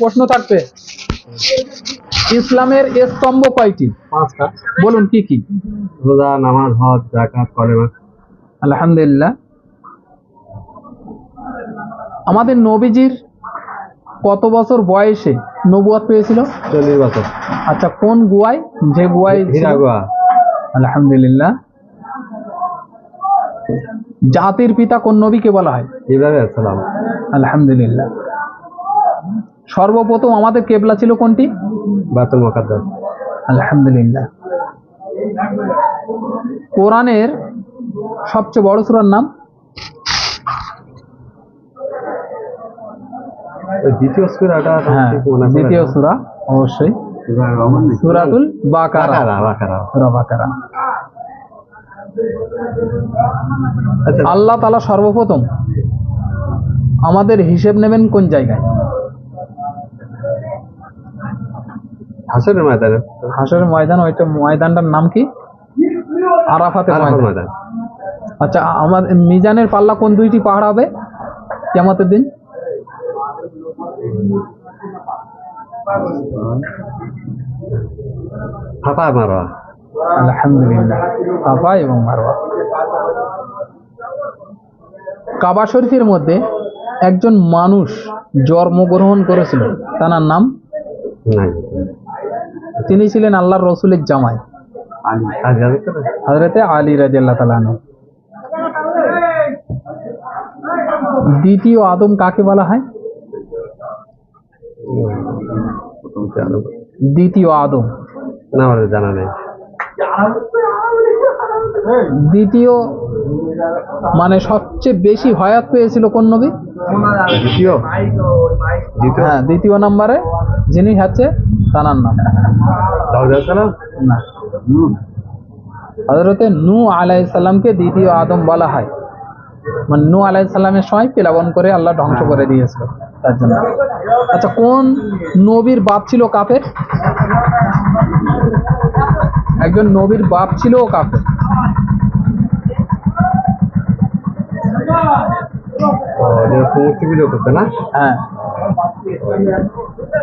প্রশ্ন থাকবে। ইসলামের স্তম্ভ কয়টি? পাঁচটা। বলুন কি কি? রোজা নামাজ হজ জাকাত কলেমা। আলহামদুলিল্লাহ। আমাদের নবীজির কত বছর বয়সে নবুয়াত পেয়েছিল? চল্লিশ বছর। আচ্ছা কোন গুয়ায় যে গুয়ায় ছিল? হিরাগুয়া আলহামদুলিল্লাহ। জাতির পিতা কোন নবীকে বলা হয়? ইব্রাহিম আসসালাম আলহামদুলিল্লাহ। সর্বপ্রথম আমাদের কেবলা ছিল কোনটি? বাতুল আলহামদুলিল্লাহ। কোরআনের সবচেয়ে বড় সূরার নাম? দ্বিতীয় সুরাটা হ্যাঁ দ্বিতীয় সূরা অবশ্যই। সূরাতুল বাকারা। বাকারা বাকারা। সূরা বাকারা। আচ্ছা। আল্লাহ তাআলা সর্বপ্রথম আমাদের হিসেব নেবেন কোন জায়গায়? হাসরের ময়দানে? হাসরের ময়দান ওইটা ময়দানটার নাম কি? আরাফাতের ময়দান। আচ্ছা আমাদের মিজানের পাল্লা কোন দুইটি পাহাড় হবে কেমতের দিন? ফাঁপা মারোয়া আলহামদুলিল্লাহ। সাফা এবং মারওয়া। কাবা শরীফের মধ্যে একজন মানুষ জন্মগ্রহণ করেছিল। তার নাম? নাই। তিনি ছিলেন আল্লাহর রসুলের জামাই? হজরতে আলী। রাজিয়াল্লাহ তালানু দ্বিতীয় আদম কাকে বলা হয়। দ্বিতীয় আদম। না জানা নেই। দ্বিতীয় মানে সবচেয়ে বেশি হয়াত পেয়েছিল কোন নবী? দ্বিতীয় দ্বিতীয়? হ্যাঁ দ্বিতীয় নম্বরে যিনি হচ্ছে তানার নাম দাউদ আসসালাম না। হজরতে নু আলাইসাল্লামকে দ্বিতীয় আদম বলা হয়। মানে নু আলাইসাল্লামের সময় প্লাবন করে আল্লাহ ধ্বংস করে দিয়েছিল তার জন্য। আচ্ছা কোন নবীর বাপ ছিল কাফের? একজন নবীর বাপ ছিল ও কাফের। না? হ্যাঁ দাউদ দাউদ কে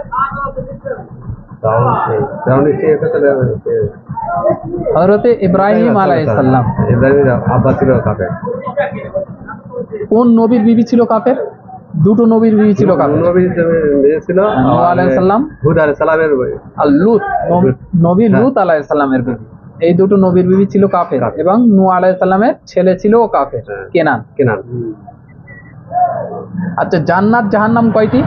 কথা বলে হজরতে ইব্রাহিম আলাইসাল্লাম কোন নবীর বিবি ছিল কাফের দুটো নবীর বিবি ছিল কাফের নবী মেয়ে ছিল নূহ আলাইহিস হুদ আলাইহিস আর লুত নবী লুত আলাইসাল্লামের বিবি এই দুটো নবীর বিবি ছিল কাফের এবং নু আলাইসাল্লামের ছেলে ছিল ও কাফের। কেনান কেনান আচ্ছা জান্নাত জাহান্নাম কয়টি